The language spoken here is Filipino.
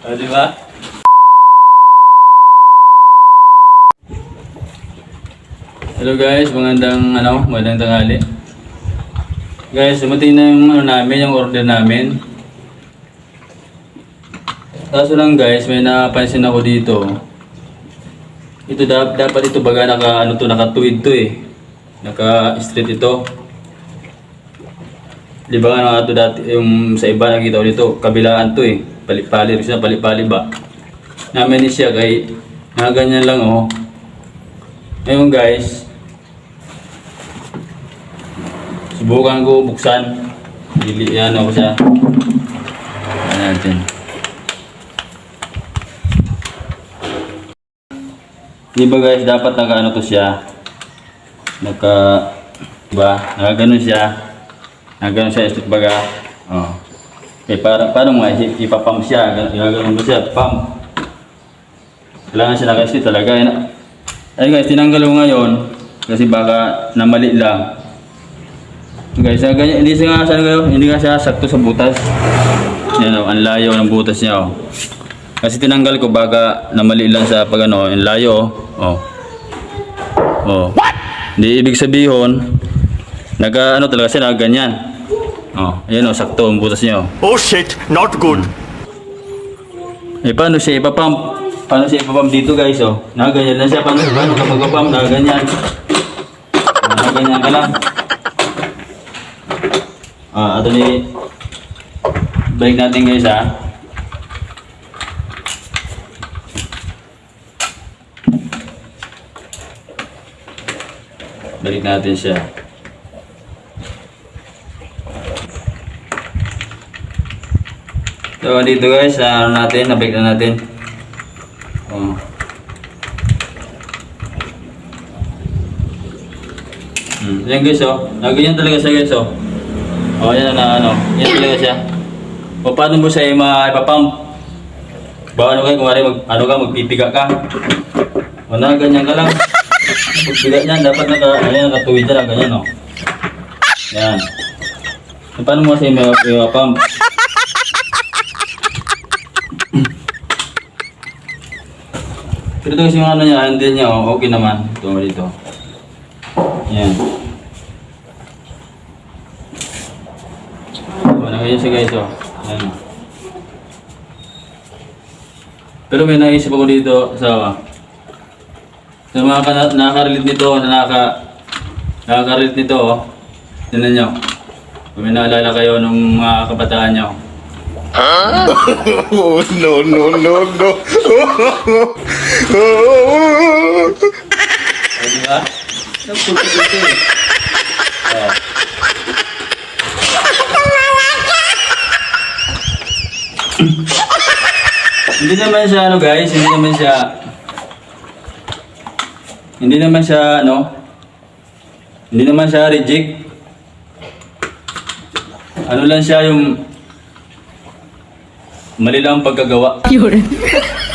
O, di ba? Hello guys, magandang ano, magandang tanghali. Guys, dumating na yung ano namin, yung order namin. Kaso lang guys, may napansin ako dito. Ito da- dapat ito baga naka ano to, nakatuwid to eh. Naka straight ito. Di ba nga naka to dati yung sa iba nakita ko dito, kabilaan to eh. Pali-pali rin siya, pali-pali ba? Namin siya kay nakaganyan lang oh. Ngayon guys, subukan ko buksan. Dili yan ako siya. Ano natin. Di ba guys, dapat naka ano to siya? Naka, ba? Naka ganun siya. Naka ganun siya, isip baga. Oh. Eh, para, paano mo i- ipapump siya? Gaganon mo siya, pump. Kailangan siya naka-split talaga. Ayun, ayun guys, tinanggal ko ngayon. Kasi baka namali lang. Guys, ah, ganyan, hindi siya nga siya, hindi nga siya sakto sa butas. Yan oh, ang layo ng butas niya oh. Kasi tinanggal ko baga namali lang sa pag ano, yung layo oh. Oh. What? Hindi ibig sabihin naga ano talaga siya naga ganyan. Oh, ayan oh, sakto ang butas niya oh. Oh shit, not good. Eh, paano siya ipapump? Paano siya ipapump dito guys, oh? Nakaganyan lang siya. Paano, paano ka magpapump? Nakaganyan. Ah, Nakaganyan ka lang. Ah, ato ni... Balik natin guys, ha? Balik natin siya. So, dito guys, ah, ano natin, nabake na natin. Oh. Hmm, yan guys, oh. Ah, ganyan talaga siya guys, oh. Oh, yan na, ano. Yan talaga siya. O, paano mo siya ma- ipapump? Ba, ano kayo, kung mag, ano ka, magpipiga ka. O, na, ganyan ka lang. Pagpiga niyan, dapat naka, ayan, nakatuwid na lang, ganyan, oh. Yan. So, paano mo siya ma- Pero ito kasi yung ano niya, handle niya, oh, okay naman. Ito, dito. Yan. Wala kayo siya guys, oh. Yan. oh. Pero may naisip ako dito sa sa mga ka, nakaka-relate nito, na nakaka nakaka-relate nito, oh. Tingnan nyo. Kung may naalala kayo nung mga kabataan nyo. Oh no no no no. O, ba? Nagpunta dito eh. Oh. hindi naman siya ano guys, hindi naman siya hindi naman siya ano hindi naman siya reject ano lang siya yung mali ang pagkagawa